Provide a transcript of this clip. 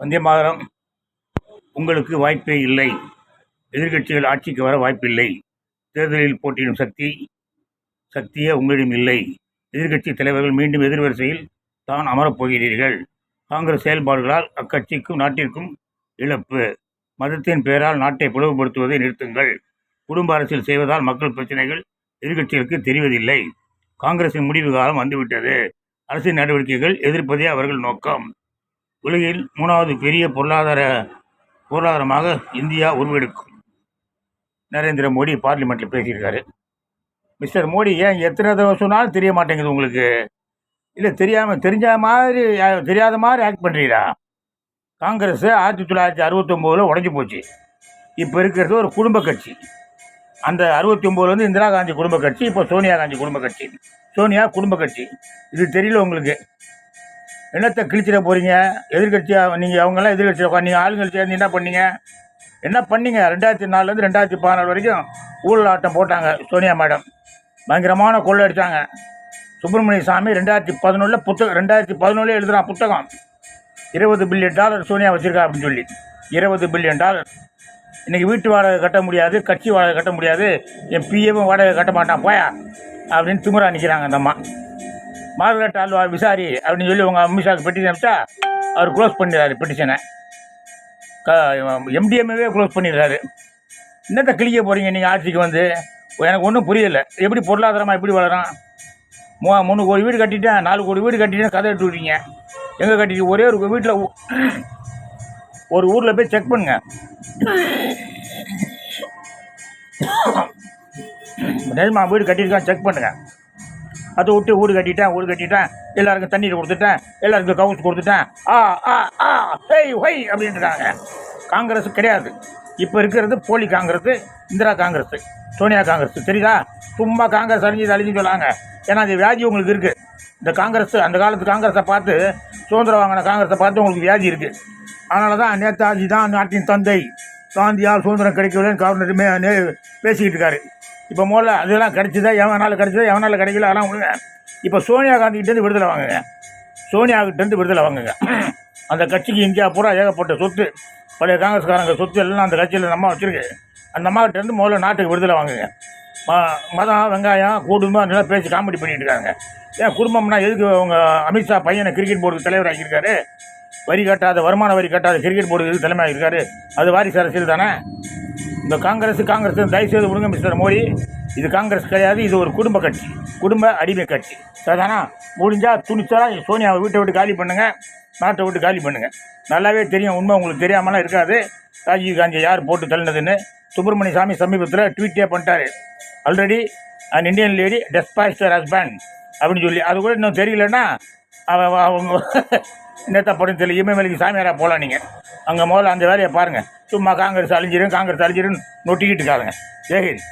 வந்தே மாதரம். உங்களுக்கு வாய்ப்பே இல்லை. எதிர்க்கட்சிகள் ஆட்சிக்கு வர வாய்ப்பில்லை. தேர்தலில் போட்டியிடும் சக்தி சக்தியே உங்களிடம் இல்லை. எதிர்க்கட்சி தலைவர்கள் மீண்டும் எதிர்வரிசையில் தான் அமரப் போகிறீர்கள். காங்கிரஸ் செயல்பாடுகளால் அக்கட்சிக்கும் நாட்டிற்கும் இழப்பு. மதத்தின் பெயரால் நாட்டை பிளவுபடுத்துவதை நிறுத்துங்கள். குடும்ப அரசியல் செய்வதால் மக்கள் பிரச்சனைகள் எதிர்க்கட்சிகளுக்கு தெரிவதில்லை. காங்கிரசின் முடிவு காலம் வந்துவிட்டது. அரசின் நடவடிக்கைகள் எதிர்ப்பதே அவர்கள் நோக்கம். உலகில் மூணாவது பெரிய பொருளாதார பொருளாதாரமாக இந்தியா உருவெடுக்கும். நரேந்திர மோடி பார்லிமெண்ட்டில் பேசியிருக்காரு. மிஸ்டர் மோடி ஏன் எத்தனை தடவை சொன்னாலும் தெரிய மாட்டேங்குது உங்களுக்கு? இல்லை தெரியாமல் தெரிஞ்ச மாதிரி தெரியாத மாதிரி ஆக்ட் பண்ணுறீரா காங்கிரஸ் ஆயிரத்தி தொள்ளாயிரத்தி அறுபத்தொம்போதில் உடஞ்சி போச்சு. இப்போ இருக்கிறது ஒரு குடும்ப கட்சி. அந்த அறுபத்தி ஒம்போதுலேருந்து இந்திரா காந்தி குடும்ப கட்சி இப்போ சோனியா காந்தி குடும்ப கட்சி. சோனியா குடும்ப கட்சி. இது தெரியல உங்களுக்கு? என்னத்தை கிழிச்சிட போகிறீங்க எதிர்கட்சியாக நீங்கள் அவங்கெல்லாம் எதிர்கட்சியில் உட்காந்து நீங்கள் ஆளுங்கட்சியாக சேர்ந்து என்ன பண்ணீங்க? என்ன பண்ணீங்க? ரெண்டாயிரத்தி நாலுலேருந்து ரெண்டாயிரத்தி பதினாலு வரைக்கும் ஊழல் ஆட்டம் போட்டாங்க சோனியா மேடம். பயங்கரமான கொள்ளை அடித்தாங்க சுப்பிரமணிய சாமி ரெண்டாயிரத்தி பதினொன்றில் புத்தகம் ரெண்டாயிரத்தி பதினொன்றில் எழுதுகிறான் புத்தகம். இருபது பில்லியன் டாலர் சோனியா வச்சுருக்கா அப்படின்னு சொல்லி. இருபது பில்லியன் டாலர். இன்றைக்கி வீட்டு வாடகை கட்ட முடியாது கட்சி வாடகை கட்ட முடியாது. என் பிஏவும் வாடகை கட்ட மாட்டான் போயா? அப்படின்னு திமிரா நிற்கிறாங்க அந்த அம்மா. மார்கரெட் ஆழ்வார் விசாரி அப்படின்னு சொல்லி உங்கள் அமித்ஷாவுக்கு பெட்டிஷன் அனுப்பிச்சா அவர் க்ளோஸ் பண்ணிடுறாரு பெட்டிஷனை க எம்டிஎம்ஏவே க்ளோஸ் பண்ணிடுறாரு. என்னத்தை கிழிக்க போகிறீங்க நீங்கள் ஆட்சிக்கு வந்து? எனக்கு ஒன்றும் புரியலை. எப்படி பொருளாதாரமாக எப்படி வளரும்? மூ மூணு கோடி வீடு கட்டிட்டேன் நாலு கோடி வீடு கட்டிட்டேன் கதை எடுத்து விட்டீங்க எங்கே கட்டிட்டு ஒரே ஒரு வீட்டில் ஒரு ஊரில் போய் செக் பண்ணுங்க. நிஜமா வீடு கட்டியிருக்கான் செக் பண்ணுங்கள் அதை விட்டு வீடு கட்டிட்டேன் வீடு கட்டிட்டேன். எல்லாருக்கும் தண்ணீர் கொடுத்துட்டேன் எல்லாருக்கும் கவுன்ஸ் கொடுத்துட்டேன். ஆ ஆ ஆ ஹெய் ஹொய் அப்படின்றாங்க. காங்கிரஸ் கிடையாது. இப்போ இருக்கிறது போலி காங்கிரஸ் இந்திரா காங்கிரஸ் சோனியா காங்கிரஸ். தெரியுதா? சும்மா காங்கிரஸ் அழிஞ்சது அழிஞ்சுன்னு சொல்லாங்க. ஏன்னா அது வியாதி உங்களுக்கு இருக்குது இந்த காங்கிரஸ் அந்த காலத்து காங்கிரஸை பார்த்து சுதந்திரம் வாங்கின காங்கிரஸை பார்த்து உங்களுக்கு வியாதி இருக்குது அதனால தான் நேதாஜி தான் நாட்டின் தந்தை. காந்தியால் சுதந்திரம் கிடைக்கவில்லைன்னு கவர்னர் மே பேசிக்கிட்டு இருக்காரு. இப்போ முதல்ல அதெல்லாம் கிடச்சிதா? எவனால் கிடச்சிதா? எவனால் கிடைக்கல அதெல்லாம் விடுங்க இப்போ சோனியா காந்திகிட்டேருந்து விடுதலை வாங்குங்க. சோனியாகிட்டேருந்து விடுதலை வாங்குங்க. அந்த கட்சிக்கு இந்தியா பூரா ஏகப்பட்ட சொத்து. பழைய காங்கிரஸ்காரங்க சொத்து எல்லாம் அந்த கட்சியில் நம்ம வச்சுருக்கு. அந்த அம்மாக்கிட்டேருந்து முதல்ல நாட்டுக்கு விடுதலை வாங்குங்க. ம மதம் வெங்காயம் குடும்பம் நல்லா பேசி காமெடி பண்ணிட்டு இருக்காங்க. ஏன் குடும்பம்னா எதுக்கு அவங்க அமித்ஷா பையனை கிரிக்கெட் போர்டுக்கு தலைவர் ஆக்கியிருக்காரு வரி கட்டாத வருமான வரி கட்டாத கிரிக்கெட் போர்டு தலைமையாக தலைமை அது வாரிசு அரசியல் தானே? இந்த காங்கிரஸ் காங்கிரஸ் தயவு செய்து விடுங்க மிஸ்டர் மோடி. இது காங்கிரஸ் கிடையாது இது ஒரு குடும்ப கட்சி. குடும்ப அடிமை கட்சி. சரிதானா முடிஞ்சால் துணிச்சா சோனியாவை வீட்டை விட்டு காலி பண்ணுங்க நாட்டை விட்டு காலி பண்ணுங்க. நல்லாவே தெரியும் உண்மை உங்களுக்கு தெரியாமலாம் இருக்காது. ராஜீவ் காந்தியை யார் போட்டு தள்ளினதுன்னு சுப்பிரமணிய சாமி சமீபத்தில் ட்வீட்டே பண்ணிட்டாரு. ஆல்ரெடி அண்ட் இந்தியன் லேடி டெஸ்பாய்ஸ்டர் ஹஸ்பண்ட் அப்படின்னு சொல்லி அது கூட இன்னும் தெரியலன்னா அவள் அவங்க நேத்தா படம் தெரியல. இமயமலைக்கு சாமியாராக போகலாம் நீங்கள் அங்கே முதல்ல அந்த வேலையை பாருங்கள் சும்மா காங்கிரஸ் அழிஞ்சிரும் காங்கிரஸ் அழிஞ்சிரும் நொட்டிக்கிட்டு இருக்காதுங்க ஜெயஹிந்த்